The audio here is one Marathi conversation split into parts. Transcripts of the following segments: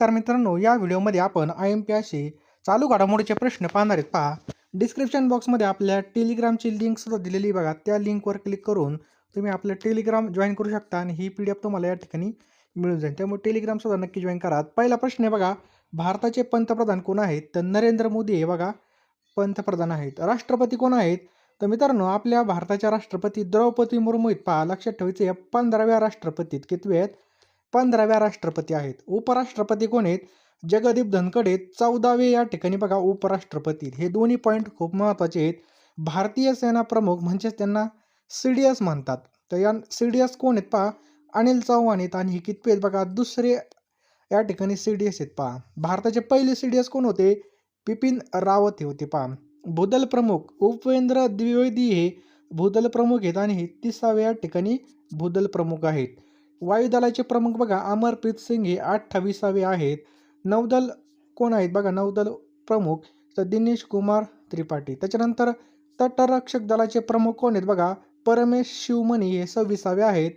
तर मित्रांनो या व्हिडिओमध्ये आपण आय एम पी असे चालू घडामोडीचे प्रश्न पाहणार आहेत. पहा डिस्क्रिप्शन बॉक्समध्ये आपल्या टेलिग्रामची लिंक सुद्धा दिलेली बघा. त्या लिंकवर क्लिक करून तुम्ही आपलं टेलिग्राम जॉईन करू शकता आणि ही पी डी एफ तुम्हाला या ठिकाणी मिळून जाईल. त्यामुळे टेलिग्रामसुद्धा नक्की जॉईन करा. पहिला प्रश्न आहे बघा भारताचे पंतप्रधान कोण आहेत? तर नरेंद्र मोदी हे बघा पंतप्रधान आहेत. राष्ट्रपती कोण आहेत? तर मित्रांनो आपल्या भारताच्या राष्ट्रपती द्रौपदी मुर्मू आहेत. पहा लक्षात ठेवायचे या पंधराव्या राष्ट्रपतीत कितवे आहेत? पंधराव्या राष्ट्रपती आहेत. उपराष्ट्रपती कोण आहेत? जगदीप धनकडे चौदावे या ठिकाणी बघा उपराष्ट्रपती हे दोन्ही पॉईंट खूप महत्त्वाचे आहेत. भारतीय सेना प्रमुख म्हणजेच त्यांना सी डी एस म्हणतात. तर या सी डी एस कोण आहेत पहा? अनिल चव्हाण आहेत आणि हे कितपे आहेत बघा? दुसरे या ठिकाणी सी डी एस आहेत पहा. भारताचे पहिले सी डी एस कोण होते? बिपिन रावत हे होते पहा. भूदल प्रमुख उपेंद्र द्विवेदी हे भूदल प्रमुख आहेत आणि हे तिसाव्या या ठिकाणी भूदल प्रमुख आहेत. वायुदलाचे प्रमुख बघा अमरप्रीत सिंग हे अठ्ठावीसावे आहेत. नौदल कोण आहेत? बघा नौदल प्रमुख तर दिनेश कुमार त्रिपाठी. त्याच्यानंतर तटरक्षक दलाचे प्रमुख कोण आहेत? बघा परमेश शिवमणी हे सव्वीसावे आहेत.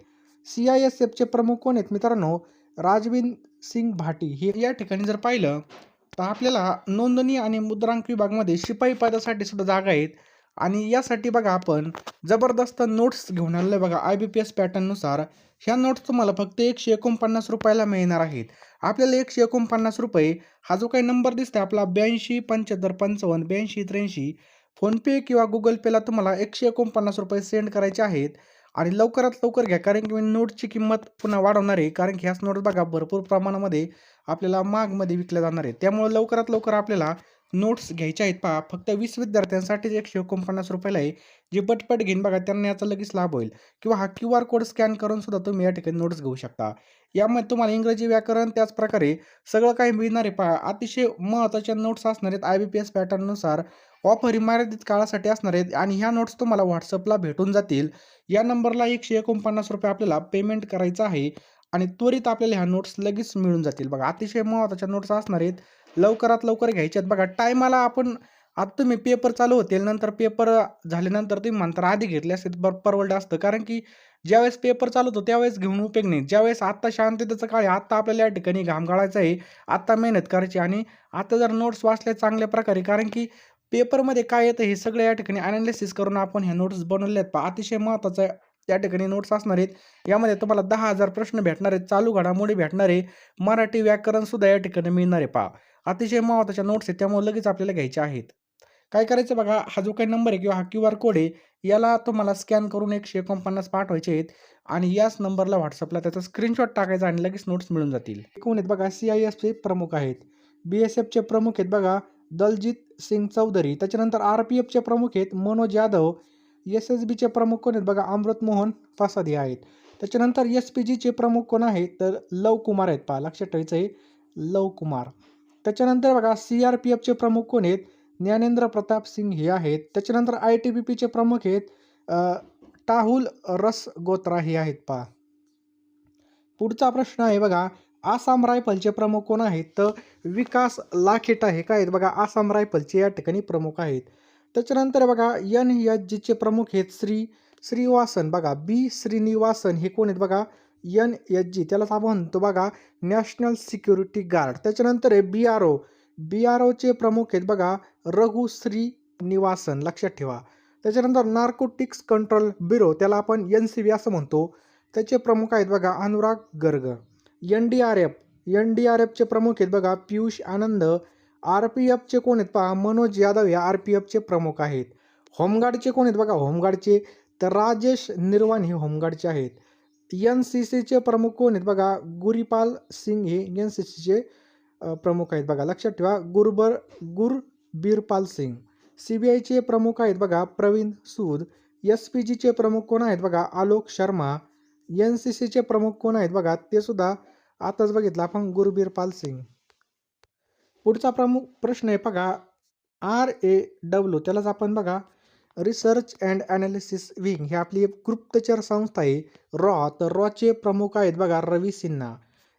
सी आय एस एफचे प्रमुख कोण आहेत मित्रांनो? राजवीन सिंग भाटी. हे या ठिकाणी जर पाहिलं तर आपल्याला नोंदणी आणि मुद्रांक विभागामध्ये शिपाई पदासाठी सुद्धा जागा आहेत. आणि यासाठी बघा आपण जबरदस्त नोट्स घेऊन आलेलो बघा आय बी पी एस पॅटर्ननुसार ह्या नोट्स तुम्हाला फक्त एकशे एकोणपन्नास रुपयाला मिळणार आहेत. आपल्याला एकशे एकोणपन्नास रुपये हा जो काही नंबर दिसतो आपला ब्याऐंशी पंच्याहत्तर पंचावन्न ब्याऐंशी त्र्याऐंशी फोनपे किंवा गुगल पेला तुम्हाला एकशे एकोणपन्नास रुपये सेंड करायचे आहेत. आणि लवकरात लवकर घ्या कारण की मी नोटची किंमत पुन्हा वाढवणार आहे कारण की ह्याच नोट्स बघा भरपूर प्रमाणामध्ये आपल्याला मागमध्ये विकल्या जाणार आहे त्यामुळे लवकरात लवकर आपल्याला नोट्स घ्यायच्या आहेत पहा. फक्त वीस विद्यार्थ्यांसाठीच एकशे एकोणपन्नास रुपयाला आहे जे पटपट घेईन बघा त्यांना याचा लगेच लाभ होईल. किंवा हा क्यू आर कोड स्कॅन करून सुद्धा तुम्ही या ठिकाणी नोट्स घेऊ शकता. यामध्ये तुम्हाला इंग्रजी व्याकरण त्याचप्रकारे सगळं काही मिळणार आहे पहा. अतिशय महत्त्वाच्या नोट्स असणार आहेत. आय बी पी एस पॅटर्ननुसार ऑफर मर्यादित काळासाठी असणार आहेत आणि ह्या नोट्स तुम्हाला व्हॉट्सअपला भेटून जातील. या नंबरला एकशे एकोणपन्नास रुपये आपल्याला पेमेंट करायचं आहे आणि त्वरित आपल्याला ह्या नोट्स लगेच मिळून जातील. बघा अतिशय महत्त्वाच्या नोट्स असणार आहेत. लवकरात लवकर घ्यायचे आहेत. बघा टायमाला आपण आता तुम्ही पेपर चालू होतील नंतर पेपर झाल्यानंतर तुम्ही म्हणता आधी घेतले असते बर परवडलं असतं. कारण की ज्यावेळेस पेपर चालू होतो त्यावेळेस घेऊन उपयोग नाही. ज्यावेळेस आत्ता शांततेचं काळ आहे आत्ता आपल्याला या ठिकाणी घाम गाळायचा आहे आत्ता मेहनत करायची आणि आत्ता जर नोट्स वाचल्या चांगल्या प्रकारे कारण की पेपरमध्ये काय येतं हे सगळं या ठिकाणी अनालिसिस करून आपण हे नोट्स बनवले आहेत. पहा अतिशय महत्त्वाचं त्या ठिकाणी नोट्स असणार आहेत. यामध्ये तुम्हाला दहा हजार प्रश्न भेटणार आहेत चालू घडामोडी भेटणार आहे. मराठी व्याकरणसुद्धा या ठिकाणी मिळणार आहे. पहा अतिशय महत्त्वाच्या नोट्स आहेत त्यामुळे लगेच आपल्याला घ्यायच्या आहेत. काय करायचं बघा हा जो काही नंबर आहे किंवा हा क्यू आर कोड आहे याला तुम्हाला स्कॅन करून एकशे एकोणपन्नास पाठवायचे आहेत आणि याच नंबरला व्हॉट्सअपला त्याचा स्क्रीनशॉट टाकायचा आणि लगेच नोट्स मिळून जातील. कोण आहेत बघा सी आय एफचे प्रमुख आहेत. बी एस एफचे प्रमुख आहेत बघा दलजीत सिंग चौधरी. त्याच्यानंतर आर पी एफचे प्रमुख आहेत मनोज यादव. एस एस बीचे प्रमुख कोण आहेत बघा अमृत मोहन फासाद आहेत. त्याच्यानंतर एस पी जीचे प्रमुख कोण आहेत तर लव कुमार आहेत पहा लक्षात ठेवायचं आहे लव कुमार. त्याच्यानंतर बघा सी आर पी एफचे प्रमुख कोण आहेत? ज्ञानेंद्र प्रताप सिंग हे आहेत. त्याच्यानंतर आय टी बी पीचे प्रमुख आहेत टाहुल रस गोत्रा हे आहेत पहा. पुढचा प्रश्न आहे बघा आसाम रायफलचे प्रमुख कोण आहेत? तर विकास लाखेटा हे काय आहेत? बघा आसाम रायफलचे या ठिकाणी प्रमुख आहेत. त्याच्यानंतर बघा एन. एच. जीचे प्रमुख आहेत श्री श्रीवासन. बघा बी. श्रीनिवासन हे कोण आहेत? बघा एन एच जी त्यालाच आपण म्हणतो बघा नॅशनल सिक्युरिटी गार्ड त्याच्यानंतर आहे बी आर ओ बी आर ओचे प्रमुख आहेत बघा रघु श्रीनिवासन लक्षात ठेवा. त्याच्यानंतर नार्कोटिक्स कंट्रोल ब्युरो त्याला आपण एन सी बी असं म्हणतो. त्याचे प्रमुख आहेत बघा Anurag Garg. N D R F N D R एफचे प्रमुख आहेत बघा पियुष आनंद. आर पी एफचे कोण आहेत पहा मनोज यादव या आर पी एफचे प्रमुख आहेत. होमगार्डचे कोण आहेत बघा होमगार्डचे. तर राजेश निर्वाण हे होमगार्डचे आहेत. एन सी सीचे प्रमुख कोण आहेत? बघा गुरीपाल सिंग हे एन सी सीचे प्रमुख आहेत. बघा लक्षात ठेवा गुरबर गुरबीरपाल सिंग. सी बी आयचे प्रमुख आहेत बघा प्रवीण सूद. एस पी जीचे प्रमुख कोण आहेत? बघा आलोक शर्मा. एन सी सीचे प्रमुख कोण आहेत? बघा ते सुद्धा आताच बघितलं आपण गुरबीरपाल सिंग. पुढचा प्रमुख प्रश्न आहे बघा आर ए डब्ल्यू त्यालाच आपण बघा रिसर्च अँड ॲनालिसिस विंग ही आपली गुप्तचर संस्था आहे. रॉ तर रॉचे प्रमुख आहेत बघा Ravi Sinha.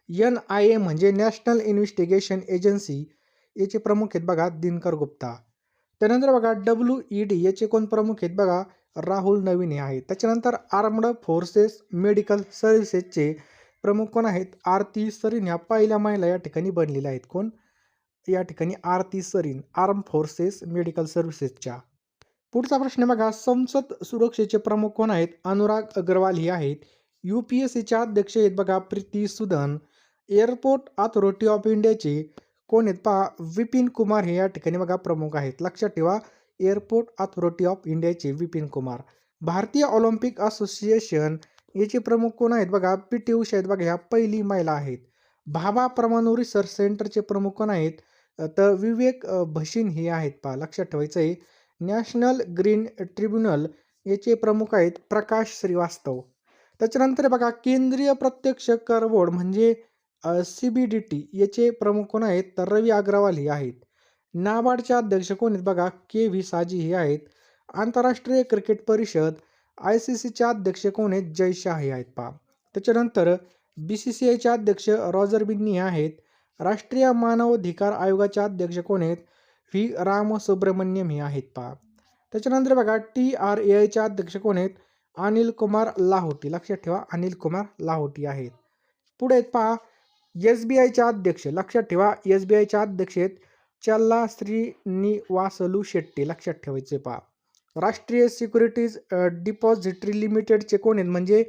N I A म्हणजे नॅशनल इन्व्हेस्टिगेशन एजन्सी याचे प्रमुख आहेत बघा दिनकर गुप्ता. त्यानंतर बघा डब्ल्यू ई डी याचे कोण प्रमुख आहेत बघा राहुल नवीन हे आहेत. त्याच्यानंतर आर्मड फोर्सेस मेडिकल सर्व्हिसेसचे प्रमुख कोण आहेत? आरती सरीन ह्या पहिल्या महिला या ठिकाणी बनलेल्या आहेत कोण? या ठिकाणी Aarti Sarin arm forces medical सर्व्हिसेसच्या. पुढचा प्रश्न बघा संसद सुरक्षेचे प्रमुख कोण आहेत? अनुराग अग्रवाल हे आहेत. यू पी एस सीच्या अध्यक्ष आहेत बघा Preeti Sudan. Airport authority of इंडियाचे कोण आहेत? पहा विपिन कुमार हे या ठिकाणी बघा प्रमुख आहेत. लक्षात ठेवा एअरपोर्ट अथॉरिटी ऑफ इंडियाचे विपिन कुमार. भारतीय ऑलिम्पिक असोसिएशन याचे प्रमुख कोण आहेत बघा? पी टी उषा आहेत बघा ह्या पहिली महिला आहेत. भाभा परमाणु रिसर्च सेंटरचे प्रमुख कोण आहेत? तर विवेक भशीन हे आहेत. पहा लक्षात ठेवायचं आहे नॅशनल ग्रीन ट्रिब्युनल याचे प्रमुख आहेत प्रकाश श्रीवास्तव. त्याच्यानंतर बघा केंद्रीय प्रत्यक्ष कर बोर्ड म्हणजे सी बी डी टी याचे प्रमुख कोण आहेत तर रवी अग्रवाल हे आहेत. नाबार्डचे अध्यक्ष कोण आहेत बघा के व्ही साजी हे आहेत. आंतरराष्ट्रीय क्रिकेट परिषद आय सी सीचे अध्यक्ष कोण आहेत? जय शाह हे आहेत पा त्याच्यानंतर बी सी सी आयचे अध्यक्ष रॉजर बिन्नी आहेत. राष्ट्रीय मानवाधिकार आयोगाचे अध्यक्ष कोण आहेत? व्ही रामसुब्रमण्यम हे आहेत पहा. त्याच्यानंतर बघा टी आर ए आयचे अध्यक्ष कोण आहेत? अनिल कुमार लाहोटी. लक्षात ठेवा अनिल कुमार लाहोटी आहेत. पुढे आहेत पहा एस बी आयचे अध्यक्ष. लक्षात ठेवा एस बी आयच्या अध्यक्ष आहेत चल्ला श्रीनिवासलू शेट्टी. लक्षात ठेवायचे पहा. राष्ट्रीय सिक्युरिटीज डिपॉझिटरी लिमिटेडचे कोण आहेत? म्हणजे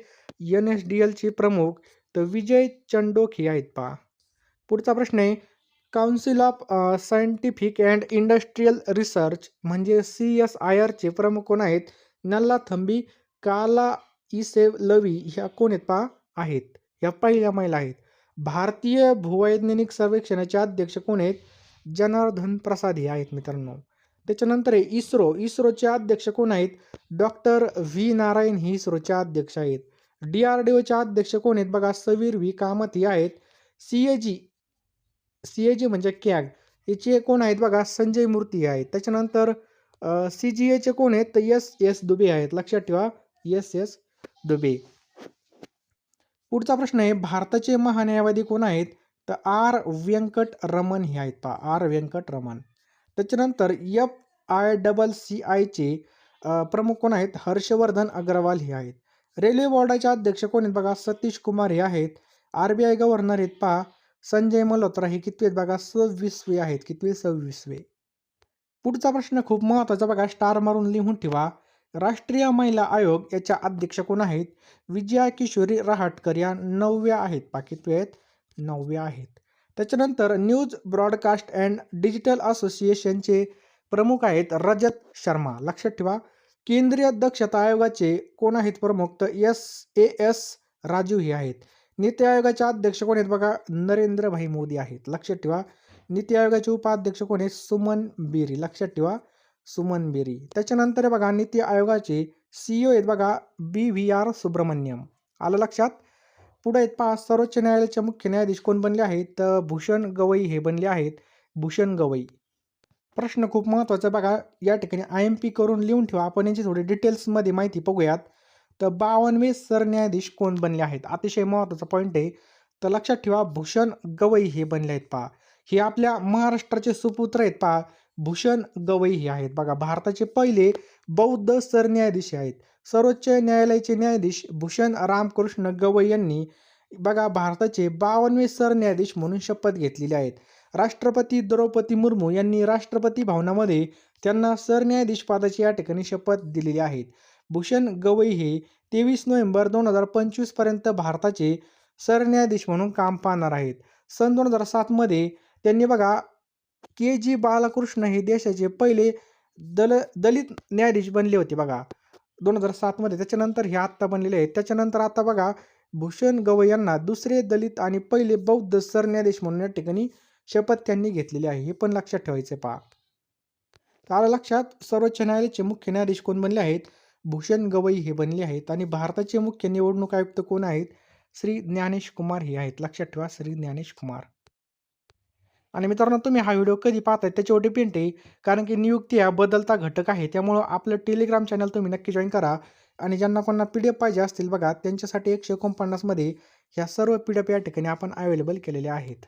एन एस डी एलचे प्रमुख तर विजय चंडोक हे आहेत पहा. पुढचा प्रश्न आहे council of scientific and industrial research म्हणजे सी एस आय आरचे प्रमुख कोण आहेत? नल्ला थंबी काला इसेव लवी ह्या कोण आहेत पा आहेत. ह्या पहिल्या महिला आहेत. भारतीय भूवैज्ञानिक सर्वेक्षणाचे अध्यक्ष कोण आहेत? जनार्दन प्रसाद हे आहेत मित्रांनो. त्याच्यानंतर आहे इस्रो. इस्रोचे अध्यक्ष कोण आहेत? डॉक्टर व्ही नारायण हे इस्रोचे अध्यक्ष आहेत. डी आर डी ओचे अध्यक्ष कोण आहेत? बघा सवीर व्ही कामत हे आहेत. सी ए जी सी ए जी म्हणजे कॅग. याचे कोण आहेत बघा संजय मूर्ती आहेत त्याच्यानंतर सी जी एचे कोण आहेत तर एस एस दुबे आहेत. लक्षात ठेवा एस एस दुबे. पुढचा प्रश्न आहे भारताचे महान्यायवादी कोण आहेत तर आर व्यंकट रमन हे आहेत पा आर व्यंकट रमन त्याच्यानंतर एफ आय डबल सी आयचे प्रमुख कोण आहेत? हर्षवर्धन अग्रवाल हे आहेत. रेल्वे बोर्डाचे अध्यक्ष कोण आहेत बघा सतीश कुमार हे आहेत. आर बी आय गव्हर्नर आहेत पहा संजय मल्होत्रा हे कितवे बघा सव्वीसवे आहेत कितवे? सव्वीसवे. पुढचा प्रश्न खूप महत्त्वाचा बघा स्टार मारून लिहून ठेवा. राष्ट्रीय महिला आयोग याच्या अध्यक्ष कोण आहेत? विजया किशोरी रहाटकर या नवव्या आहेत पाकितवे आहेत नवव्या आहेत. त्याच्यानंतर न्यूज ब्रॉडकास्ट अँड डिजिटल असोसिएशनचे प्रमुख आहेत रजत शर्मा. लक्षात ठेवा केंद्रीय दक्षता आयोगाचे कोण आहेत प्रमुख? तर एस ए एस राजू हे आहेत. नीती आयोगाचे अध्यक्ष कोण आहेत बघा? नरेंद्रभाई मोदी आहेत. लक्षात ठेवा. नीती आयोगाचे उपाध्यक्ष कोण आहेत? सुमन बेरी. लक्षात ठेवा. सुमन बेरी. त्याच्यानंतर बघा नीती आयोगाचे सीईओ आहेत बघा बी व्ही आर सुब्रमण्यम. आलं लक्षात? पुढे आहेत पहा सर्वोच्च न्यायालयाचे मुख्य न्यायाधीश कोण बनले आहेत? तर भूषण गवई हे बनले आहेत. भूषण गवई. प्रश्न खूप महत्त्वाचा बघा. या ठिकाणी आय एम पी करून लिहून ठेवा. आपण यांची थोडी डिटेल्समध्ये माहिती बघूयात. तर बावनवे सरन्यायाधीश कोण बनले आहेत? अतिशय महत्त्वाचा पॉईंट आहे. तर लक्षात ठेवा भूषण गवई हे बनले आहेत पहा. हे आपल्या महाराष्ट्राचे सुपुत्र आहेत पहा. भूषण गवई हे आहेत. बघा भारताचे पहिले बौद्ध सरन्यायाधीश आहेत. सर्वोच्च न्यायालयाचे न्यायाधीश भूषण रामकृष्ण गवई यांनी बघा भारताचे बावनवे सरन्यायाधीश म्हणून शपथ घेतलेली आहेत राष्ट्रपती द्रौपदी मुर्मू यांनी राष्ट्रपती भवनामध्ये त्यांना सरन्यायाधीश पदाची या ठिकाणी शपथ दिलेली आहेत भूषण गवई हे तेवीस नोव्हेंबर दोन हजार पंचवीसपर्यंत भारताचे सरन्यायाधीश म्हणून काम पाहणार आहेत. सन दोन हजार सातमध्ये त्यांनी बघा के जी बालकृष्ण हे देशाचे पहिले दल दलित न्यायाधीश बनले होते बघा. दोन हजार सातमध्ये त्याच्यानंतर हे आत्ता बनलेले आहेत. त्याच्यानंतर आता बघा भूषण गवई यांना दुसरे दलित आणि पहिले बौद्ध सरन्यायाधीश म्हणून या ठिकाणी शपथ त्यांनी घेतलेली आहे. हे पण लक्षात ठेवायचे पहा. तर लक्षात सर्वोच्च न्यायालयाचे मुख्य न्यायाधीश कोण बनले आहेत? भूषण गवई हे बनले आहेत आणि भारताचे मुख्य निवडणूक आयुक्त कोण आहेत? श्री ज्ञानेश कुमार हे आहेत. लक्षात ठेवा श्री ज्ञानेश कुमार. आणि मित्रांनो तुम्ही हा व्हिडिओ कधी पाहताय त्याच्यावर डिपेंड आहे. कारण की नियुक्ती हा बदलता घटक आहे. त्यामुळं आपलं टेलिग्राम चॅनल तुम्ही नक्की जॉईन करा. आणि ज्यांना कोणाला पी डी एफ पाहिजे असतील बघा त्यांच्यासाठी एकशे एकोणपन्नासमध्ये ह्या सर्व पी डी एफ या ठिकाणी आपण अवेलेबल केलेल्या आहेत.